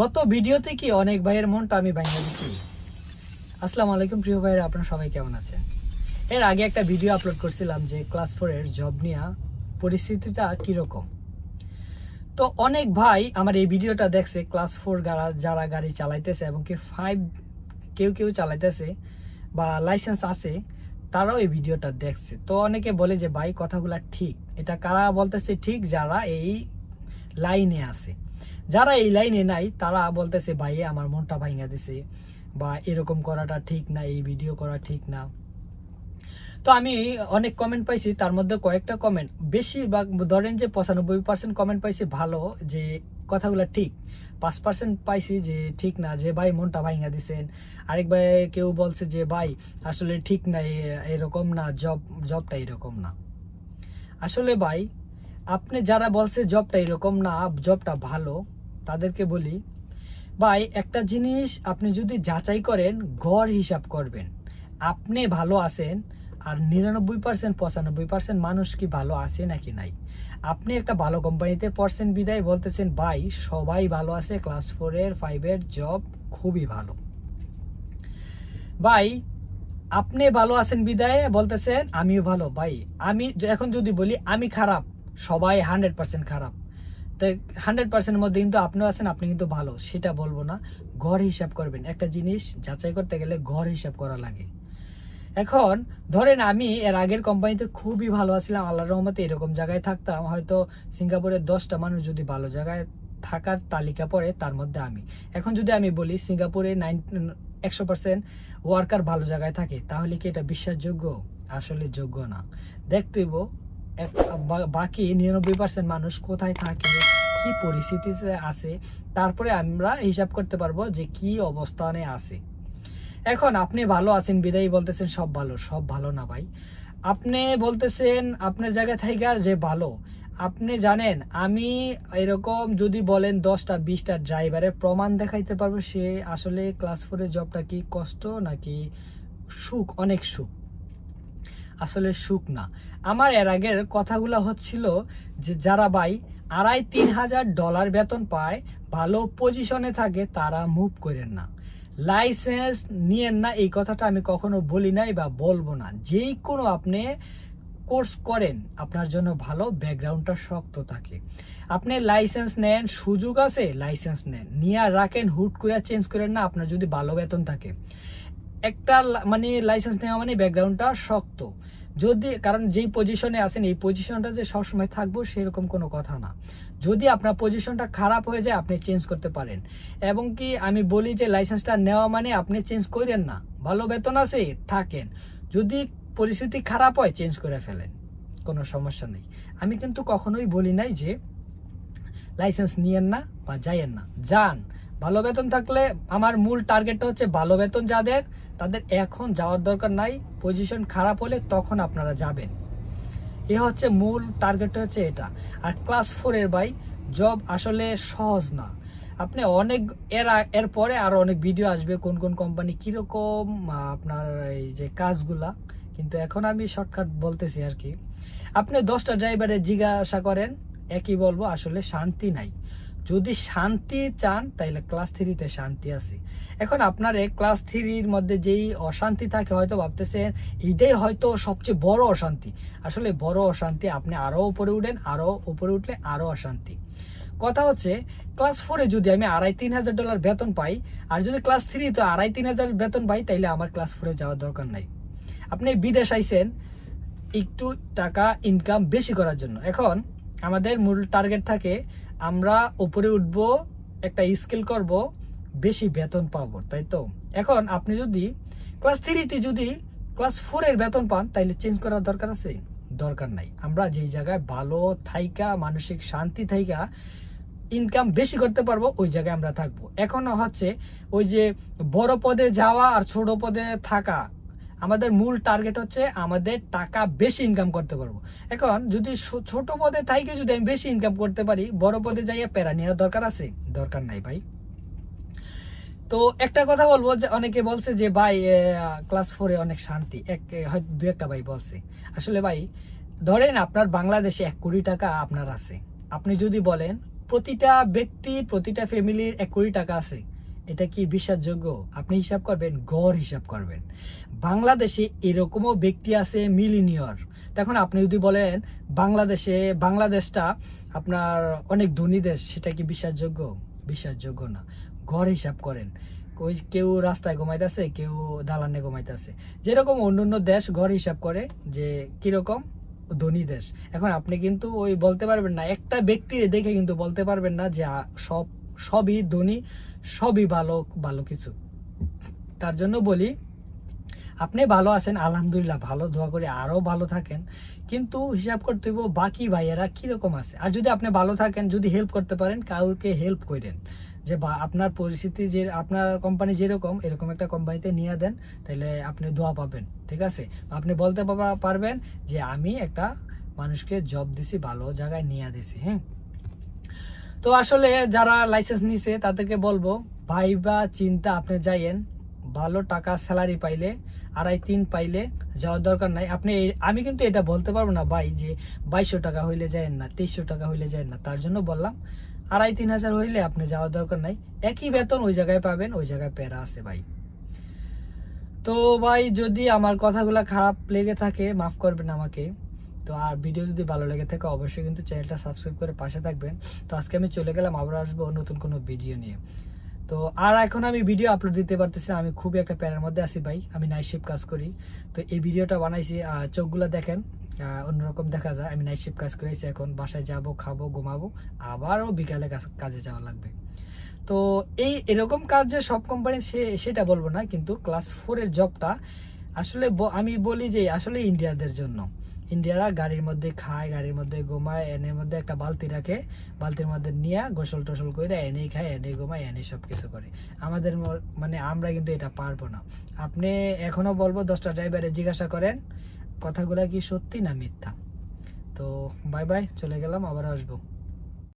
গত ভিডিওতে কি অনেক ভাইয়ের মনটা আমি ভাঙিয়ে দিচ্ছি আসসালামু আলাইকুম, প্রিয় ভাইয়ের, আপনারা সবাই কেমন আছেন? এর আগে একটা ভিডিও আপলোড করছিলাম যে ক্লাস ফোরের জব নিয়ে পরিস্থিতিটা কীরকম। তো অনেক ভাই আমার এই ভিডিওটা দেখছে, ক্লাস ফোর যারা যারা গাড়ি চালাইতেছে এবং কি ফাইভ কেউ কেউ চালাইতেছে বা লাইসেন্স আছে, তারাও এই ভিডিওটা দেখছে। তো অনেকে বলে যে, ভাই, কথাগুলো ঠিক। এটা কারা বলতেছে ঠিক? যারা এই লাইনে আছে। যারা এই লাইনে নাই, তারা বলতেছে ভাই আমার মনটা ভাঙা দিছে বা এরকম করাটা ঠিক না, এই ভিডিও করা ঠিক না। তো আমি অনেক কমেন্ট পাইছি, তার মধ্যে কয়েকটা কমেন্ট বেশিরভাগ, ধরেন যে পঁচানব্বই পার্সেন্ট কমেন্ট পাইছি, ভালো যে কথাগুলো ঠিক। পাঁচ পার্সেন্ট পাইছি যে ঠিক না, যে ভাই মনটা ভাঙা দিছেন। আরেক ভাই কেউ বলছে যে, ভাই, আসলে ঠিক না এরকম না জব জবটা এরকম না। আসলে ভাই, আপনি যারা বলছে জবটা এরকম না জবটা ভালো তাদেরকে বলি, ভাই, একটা জিনিস আপনি যদি যাচাই করেন, গড় হিসাব করবেন। আপনি ভালো আছেন আর নিরানব্বই পার্সেন্ট পঁচানব্বই পার্সেন্ট মানুষ কি ভালো আছে নাকি নাই? আপনি একটা ভালো কোম্পানিতে পড়ছেন বিদায়, বলতেছেন, ভাই, সবাই ভালো আছে, ক্লাস ফোরের, ফাইভের জব খুবই ভালো। ভাই, আপনি ভালো আছেন বিদায়? বলতেছেন, আমিও ভালো, ভাই। আমি, এখন যদি বলি, আমি খারাপ, সবাই হান্ড্রেড পার্সেন্ট খারাপ। তো হান্ড্রেড পার্সেন্টের মধ্যে কিন্তু আপনিও আছেন, আপনি কিন্তু ভালো, সেটা বলব না। ঘর হিসাব করবেন। একটা জিনিস যাচাই করতে গেলে ঘর হিসাব করা লাগে। এখন ধরেন আমি এর আগের কোম্পানিতে খুবই ভালো আছিলাম আল্লাহ রহমতে এরকম জায়গায় থাকতাম। হয়তো সিঙ্গাপুরের দশটা মানুষ যদি ভালো জায়গায় থাকার তালিকা পড়ে, তার মধ্যে আমি। এখন যদি আমি বলি সিঙ্গাপুরে নাইন একশো পার্সেন্ট ওয়ার্কার ভালো জায়গায় থাকে, তাহলে কি এটা বিশ্বাসযোগ্য? আসলে যোগ্য না। দেখতেইব বাকি নিরানব্বই পার্সেন্ট মানুষ কোথায় থাকে? কি পরিস্থিতিতে আছে, তারপরে আমরা হিসাব করতে পারব যে কি অবস্থানে আছে। এখন আপনি ভালো আছেন, বিদায়ী বলতেছেন, সব ভালো সব ভালো না ভাই। আপনি বলতেছেন আপনার জায়গা থেকে যে ভালো। আপনি জানেন, আমি এরকম যদি বলেন দশটা, বিশটা ড্রাইভারের প্রমাণ দেখাইতে পারব, সে আসলে ক্লাস ফোরের জবটা কি কষ্ট নাকি সুখ? অনেক সুখ। আসলে সুখ না। আমার এর আগের কথাগুলো হচ্ছিল যে, যারা ভাই আড়াই তিন হাজার ডলার বেতন পায়, ভালো পজিশনে থাকে, তারা মুভ করেন না। লাইসেন্স নিয়েন না, এই কথাটা আমি কখনো বলি নাই বা বলব না। যেই কোনো আপনি কোর্স করেন, আপনার জন্য ভালো ব্যাকগ্রাউন্ডটা শক্ত থাকে। আপনি লাইসেন্স নেন, সুযোগ আছে লাইসেন্স নেন। নিয়ে রাখেন, হুট করে চেঞ্জ করেন না, আপনার যদি ভালো বেতন থাকে। একটা মানে লাইসেন্স নেওয়া মানে ব্যাকগ্রাউন্ডটা শক্ত। যদি, কারণ যেই পজিশনে আছেন, এই পজিশনটা যে সবসময় থাকব সেরকম কোনো কথা না। যদি আপনার পজিশনটা খারাপ হয়ে যায়, আপনি চেঞ্জ করতে পারেন। এবং কি আমি বলি যে লাইসেন্সটা নেওয়া মানে আপনি চেঞ্জ করেন না। ভালো বেতন আছে, থাকেন। যদি পরিস্থিতি খারাপ হয় চেঞ্জ করে ফেলেন। কোনো সমস্যা নেই। আমি কিন্তু কখনোই বলি নাই যে লাইসেন্স নিয়েন না বা যাইয়েন না। যান ভালো বেতন থাকলে আমার মূল টার্গেটটা হচ্ছে ভালো বেতন যাদের, তাদের এখন যাওয়ার দরকার নাই পজিশন খারাপ হলে তখন আপনারা যাবেন। এ হচ্ছে মূল টার্গেটটা হচ্ছে এটা। আর ক্লাস ফোরের ভাই জব আসলে সহজ না। আপনি অনেক এর এর পরে আরও অনেক ভিডিও আসবে, কোন কোন কোম্পানি কীরকম আপনার এই যে কাজগুলা। কিন্তু এখন আমি শর্টকাট বলতেছি আর কি। আপনি দশটা ড্রাইভারে জিজ্ঞাসা করেন, একই বলব, আসলে শান্তি নাই। যদি শান্তি চান তাহলে ক্লাস থ্রিতে শান্তি আছে। এখন আপনার এই ক্লাস থ্রির মধ্যে যেই অশান্তি থাকে, হয়তো ভাবতেছেন এইটাই হয়তো সবচেয়ে বড় অশান্তি। আসলে বড় অশান্তি, আপনি আরও উপরে উঠেন আরও উপরে উঠলে আরও অশান্তি। কথা হচ্ছে ক্লাস ফোরে যদি আমি আড়াই তিন হাজার ডলার বেতন পাই, আর যদি ক্লাস থ্রি তো আড়াই তিন হাজার বেতন পাই, তাইলে আমার ক্লাস ফোরে যাওয়ার দরকার নাই। আপনি বিদেশ আইসেন একটু টাকা ইনকাম বেশি করার জন্য। এখন আমাদের মূল টার্গেট থাকে আমরা উপরে উঠব, একটা স্কিল করব, বেশি বেতন পাব, তাই তো? এখন আপনি যদি ক্লাস থ্রিতে যদি ক্লাস ফোরের বেতন পান, তাইলে চেঞ্জ করার দরকার আছে? দরকার নাই। আমরা যেই জায়গায় ভালো থাইকা, মানসিক শান্তি থাইকা ইনকাম বেশি করতে পারব, ওই জায়গায় আমরা থাকব। এখনও হচ্ছে ওই যে বড় পদে যাওয়া আর ছোট পদে থাকা আমাদের মূল টার্গেট হচ্ছে আমাদের টাকা বেশি ইনকাম করতে পারব। এখন যদি ছোট পদে থাইকে যদি আমি বেশি ইনকাম করতে পারি, বড় পদে যাইয়া প্যারা নেওয়ার দরকার আছে? দরকার নাই ভাই। তো একটা কথা বলব যে অনেকে বলছে যে, ভাই ক্লাস ফোরে অনেক শান্তি। এক হয়তো দু একটা ভাই বলছে। আসলে ভাই, ধরেন আপনার বাংলাদেশে এক কোটি টাকা আপনার আছে। আপনি যদি বলেন, প্রতিটা ব্যক্তি, প্রতিটা ফ্যামিলির এক কোটি টাকা আছে। এটা কি বিশ্বাসযোগ্য? আপনি হিসাব করবেন, গড় হিসাব করবেন। বাংলাদেশে এরকমও ব্যক্তি আছে মিলিনিয়র। তখন আপনি যদি বলেন, বাংলাদেশে, বাংলাদেশটা আপনার অনেক ধনী দেশ, সেটা কি বিশ্বাসযোগ্য? বিশ্বাসযোগ্য না। গড় হিসাব করেন। ওই কেউ রাস্তায় ঘুমাইতেছে, কেউ দালানে ঘুমাইতেছে। যেরকম অন্য অন্য দেশ ঘর হিসাব করে যে কীরকম? ধনী দেশ। এখন আপনি কিন্তু ওই বলতে পারবেন না। একটা ব্যক্তির দেখে কিন্তু বলতে পারবেন না যে সব সবই ধনী, সবই ভালো ভালো কিছু। তার জন্য বলি, আপনি ভালো আছেন, আলহামদুলিল্লাহ, ভালো, দোয়া করে আরও ভালো থাকেন। কিন্তু হিসাব করতে হইব, বাকি ভাইয়েরা কীরকম আছে? আর যদি আপনি ভালো থাকেন, যদি হেল্প করতে পারেন, কাউকে হেল্প করেন। যে বা, আপনার পরিস্থিতি যে, আপনার কোম্পানি যেরকম, এরকম একটা কোম্পানিতে নিয়ে দেন তাহলে আপনি দোয়া পাবেন, ঠিক আছে? আপনি বলতে পারবেন যে, আমি একটা মানুষকে জব দিছি, ভালো জায়গায় নিয়ে দিছি। হ্যাঁ তো আসলে যারা লাইসেন্স নিছে, তাদেরকে বলব ভাই বা চিন্তা আপনি যাইয়েন। ভালো টাকা স্যালারি পাইলে, আড়াই তিন পাইলে যাওয়ার দরকার নাই। আপনি আমি কিন্তু এটা বলতে পারব না ভাই যে বাইশশো টাকা হইলে যায়েন না, তেইশশো টাকা হইলে যায়েন না, তার জন্য বললাম, আড়াই তিন হাজার হইলে আপনি যাওয়ার দরকার নাই। একই বেতন ওই জায়গায় পাবেন, ওই জায়গায় প্যারা আছে ভাই। তো ভাই যদি আমার কথাগুলো খারাপ লেগে থাকে, মাফ করবেন আমাকে। তো আর ভিডিও যদি ভালো লেগে থাকে, অবশ্যই কিন্তু চ্যানেলটা সাবস্ক্রাইব করে পাশে থাকবেন। তো আজকে আমি চলে গেলাম, আবার আসব নতুন কোনো ভিডিও নিয়ে। তো আর এখন আমি ভিডিও আপলোড দিতে পারতেছি না, আমি খুবই একটা প্যারের মধ্যে আছি ভাই, আমি নাইট শিফট কাজ করি। তো এই ভিডিওটা বানাইছি চোখগুলো দেখেন অন্যরকম দেখা যায়। আমি নাইট শিফট কাজ করেছি এখন, বাসায় যাব, খাব, ঘুমাবো, আবারও বিকালে কাজ- যাওয়া লাগবে। তো এই এরকম কাজ যে সব কোম্পানি সে, সেটা বলব না, কিন্তু ক্লাস ফোরের জবটা আসলে আমি বলি যে আসলে ইন্ডিয়াদের জন্য। ইন্ডিয়ারা গাড়ির মধ্যে খায়, গাড়ির মধ্যে ঘুমায় এনের মধ্যে একটা বালতি রাখে, বালতির মধ্যে নিয়ে গোসল টোসল করে এনেই খায়, এনেই ঘুমায় এনে সব কিছু করে। আমাদের মানে আমরা কিন্তু এটা পারব না। আপনি এখনও বলব, দশটা ড্রাইভারে জিজ্ঞাসা করেন, কথাগুলা কি সত্যি না মিথ্যা? তো বাই বাই চলে গেলাম আবার আসব।